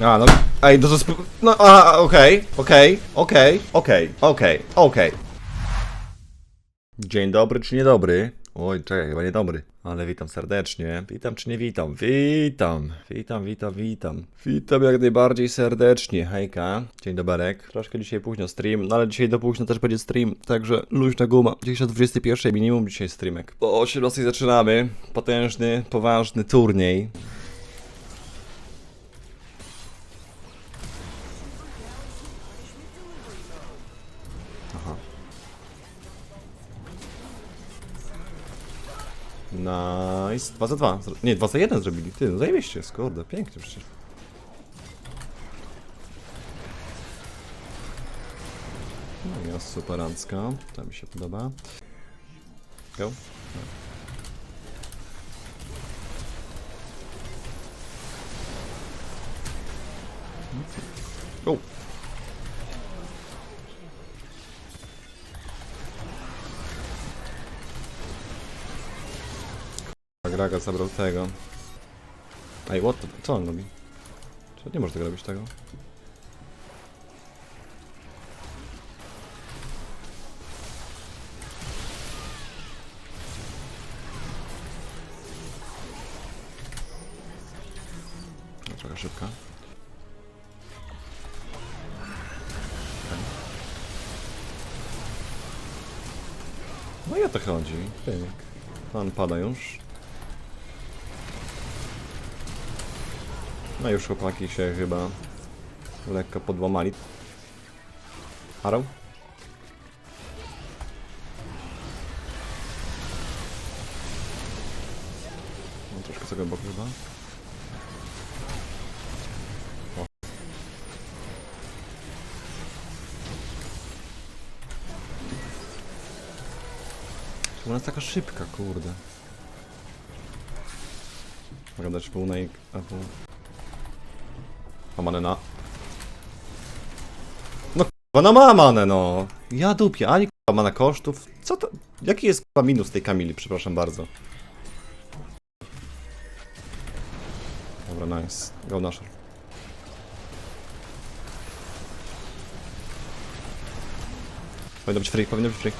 A, no, ej, no to spró- No, a, okej, okej, okej, okej, okej, okej. Dzień dobry czy niedobry? Oj, czekaj, chyba niedobry. Ale witam serdecznie. Witam czy nie witam? Witam. Witam, witam, witam. Witam jak najbardziej serdecznie. Hejka. Dzień doberek. Troszkę dzisiaj późno stream, no ale dzisiaj do późno też będzie stream, także luźna guma. Gdzieś o 21 minimum dzisiaj streamek. Po 18 zaczynamy. Potężny, poważny turniej. Nice. 2 za 2. Nie, 2 za 1 zrobili. Ty, no zajebiście, skurde, pięknie przecież. No jest superancka. To mi się podoba. Go. Go. Graga zabrał tego. Ej, what the... Co on robi? Czy nie może tego robić tego? No, Trochę szybka. No i o to chodzi. Pyk. Pada już. No już chłopaki się chyba lekko podłamali. Arrow? No, troszkę sobie bok chyba. O. Ona jest taka szybka, kurde. Mogę dać pół na ich... a pół... A manę na... No k***a, no ma manę, no! Ja dupię, ani k***a mana kosztów. Co to... Jaki jest k***a minus tej Kamili, przepraszam bardzo. Dobra, nice. Go nasher. Powinno być free, powinno być free.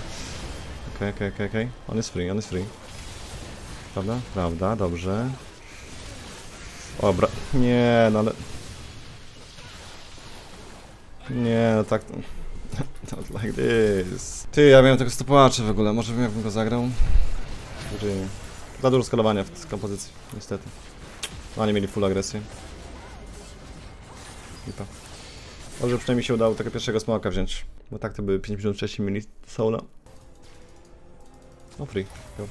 Okej, okej, okej, okej. On jest free, on jest free. Prawda? Prawda, dobrze. Dobra, nie, no ale... Nie, no tak... Not like this. Ty, ja miałem tego stopowaczy w ogóle, może bym go zagrał? Ty. Za dużo skalowania w kompozycji, niestety. Oni mieli full agresję. Lipa. Może przynajmniej się udało tego pierwszego smoka wziąć. Bo tak to były 5 minut wcześniej mieli soula. No free. Go.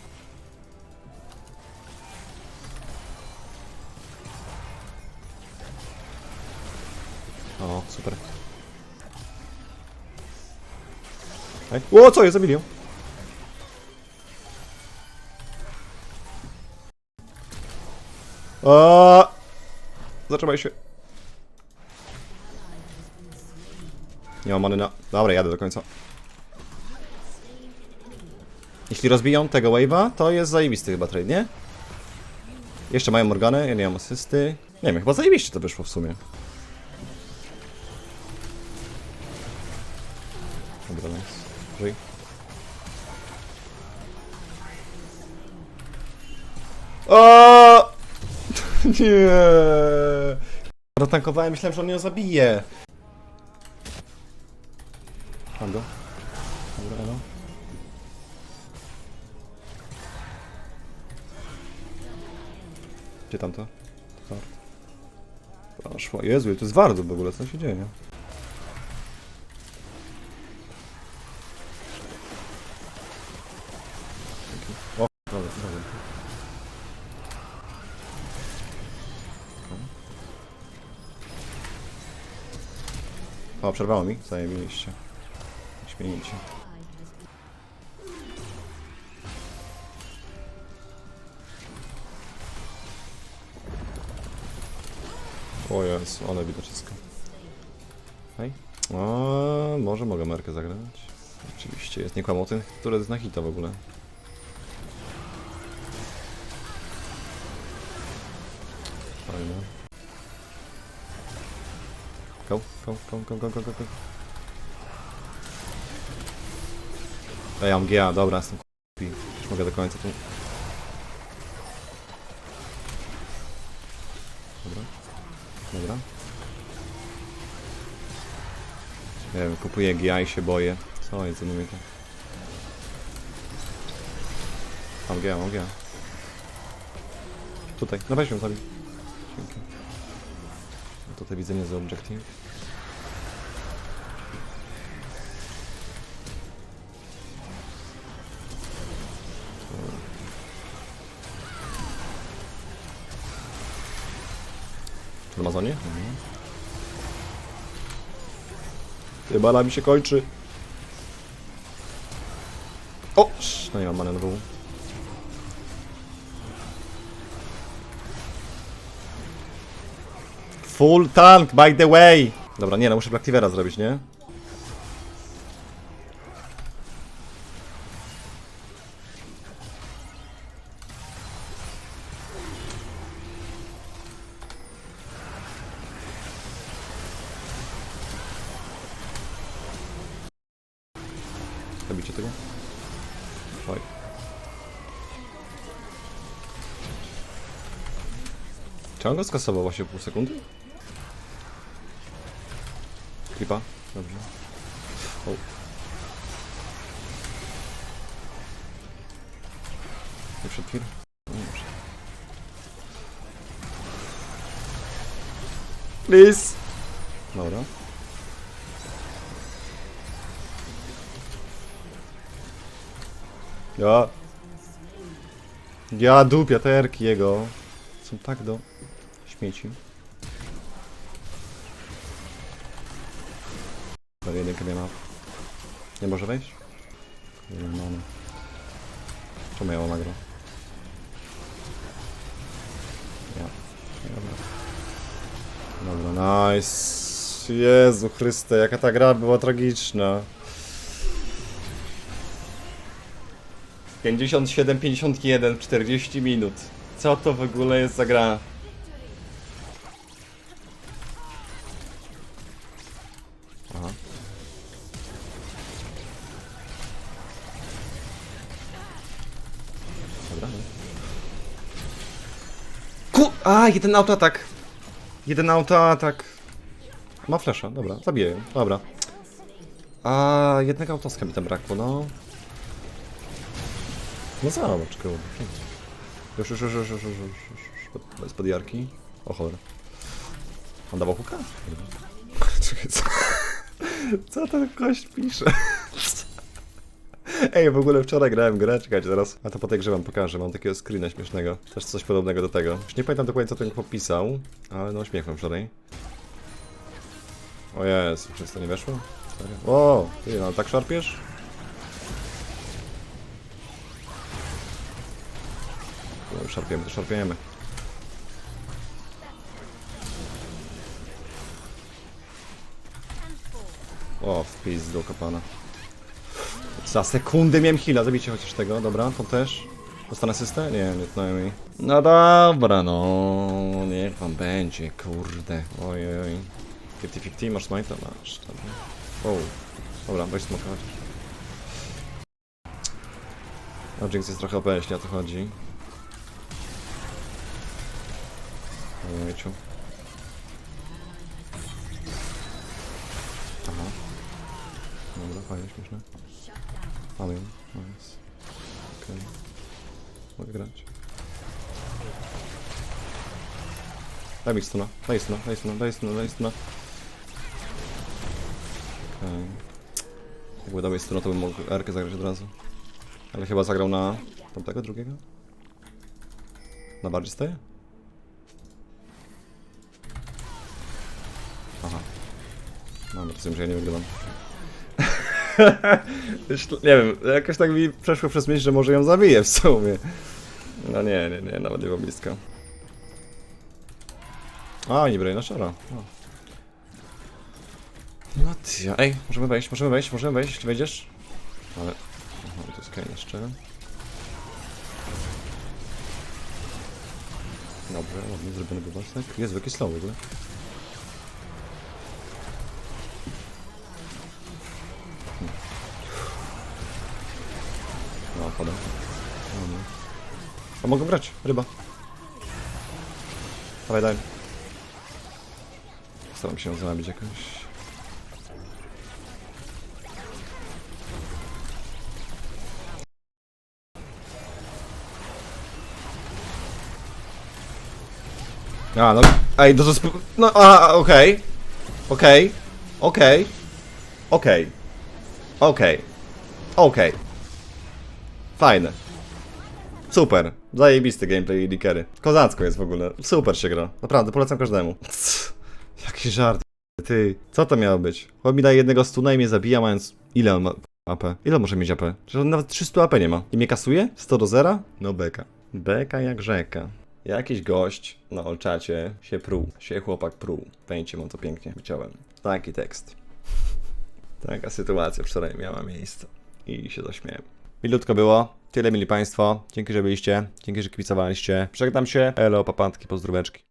O, super. Ej. O, co jest? Zabili. O! Zatrzymaj się. Nie mam many na... Dobra, jadę do końca. Jeśli rozbiją tego wave'a, to jest zajebisty chyba trade, nie? Jeszcze mają Morganę, ja nie mam asysty. Nie wiem, chyba zajebiście to wyszło w sumie. O! Nie! Rotankowałem, myślałem, że on ją zabije. Mam go. Dobra, elo. Gdzie tam to? Szła. Jezu, to jest warto w ogóle, co się dzieje? O, dobra, dobra. O, przerwało mi, zajebiliście. Śmienicie. O Jezu, ale widać wszystko. Hej. O, może mogę Merkę zagrać. Oczywiście, jest nie kłamał ten, który jest na hita w ogóle. Go, go, go, go, go, go, go, go. A ja mam GA, dobra, jestem kupi. Już mogę do końca tu. Dobra. Dobra. Nie wiem, kupuję GA i się boję. Co jest, co mówię to? Mam GA, mam GA. Tutaj, no weź ją. Dzięki. Tutaj widzę niezły objective. W Amazonie? Mhm. Ty, mi się kończy. O! No nie mam manewru. Full tank, by the way! Dobra, nie, no muszę Blacktivera zrobić, nie? Robicie tego? Oj. Czy go skasował właśnie pół sekundy? Klipa? Dobrze. O. Nie przed chwilą? No. Please! Dobra. Ja. Ja dupia terki jego. Są tak do śmieci. Dobra, jedynkę nie ma. Nie może wejść? Nie ma. no. Czemu ja mam agro? Ja. Dobra. Dobra, nice. Jezu Chryste, jaka ta gra była tragiczna. 57, 51, 40 minut. Co to w ogóle jest za gra? jeden autoatak. Jeden autoatak. Ma flesza, dobra, zabiję ją, dobra. A jednego autoska mi tam brakło, no. No zobacz, kurde, pięknie. Już, już, już, już, już, już, już, już. Pod, jarki. O cholera. On dawał huka? Czekaj, co? Co ten gość pisze? Ej, w ogóle wczoraj grałem grę, czekajcie, zaraz. A to po tej grze wam pokażę, mam takiego screena śmiesznego. Też coś podobnego do tego. Już nie pamiętam dokładnie co ten popisał, ale no śmiechłem wczoraj. O jest, przez to nie weszło? O, ty, no tak szarpiesz? No, Szarpiemy, to szarpiemy. O, w pizdu kapana. Za sekundę miałem heala, zabijcie chociaż tego, dobra, to też. Dostanę asystę? Nie, nie tnąłem jej. No dobra, no, niech wam będzie, kurde, oj, oj. 50-50, masz smite'a? Masz, dobra. O, dobra, weź smoka chociaż. No, Jinx jest trochę OP, jeśli o to chodzi. Ojciu. Fajnie, śmieszne. Mamy ją. Nice. Okej. Mogę grać. Daj mi stuna, daj stuna, daj stuna, daj stuna, daj stuna. Okej. Jakby dał stuna, to bym mógł Erkę zagrać od razu. Ale chyba zagrał na tamtego drugiego? Na bardziej staje? Aha. To sobie, że ja nie wygrywam. Nie wiem, jakoś tak mi przeszło przez myśl, że może ją zabiję w sumie. No nie, nie, nie, nawet nie było blisko. A, nie braj na szara. O. No ty, ej, możemy wejść, możemy wejść, możemy wejść, jeśli wejdziesz. Ale... Aha, to jest Kane jeszcze. Dobrze, ładnie zrobiony wywasek. Jest wielki slow w ogóle. A mogę grać, ryba. Dawaj, daj. Staram się zabić jakoś. A, no, ej, no to sp- no, a, okej, okej, okej, okej, okej, okej, fajne, super, zajebisty gameplay i likery, kozacko jest w ogóle, super się gra, naprawdę, polecam każdemu. Jaki żart, ty, co to miało być? Chłop mi daje jednego stuna i mnie zabija, mając, ile on ma AP? Ile może mieć AP? Że on nawet 300 AP nie ma. I mnie kasuje? 100 do 0? No beka. Beka jak rzeka. Jakiś gość na olczacie się pruł. Się chłopak pruł. Pamięcie mu to pięknie wyciąłem. Taki tekst. Taka sytuacja wczoraj miała miejsce. I się zaśmiałem. Milutko było. Tyle mieli Państwo. Dzięki, że byliście. Dzięki, że kibicowaliście. Żegnam się. Elo, papantki, pozdróweczki.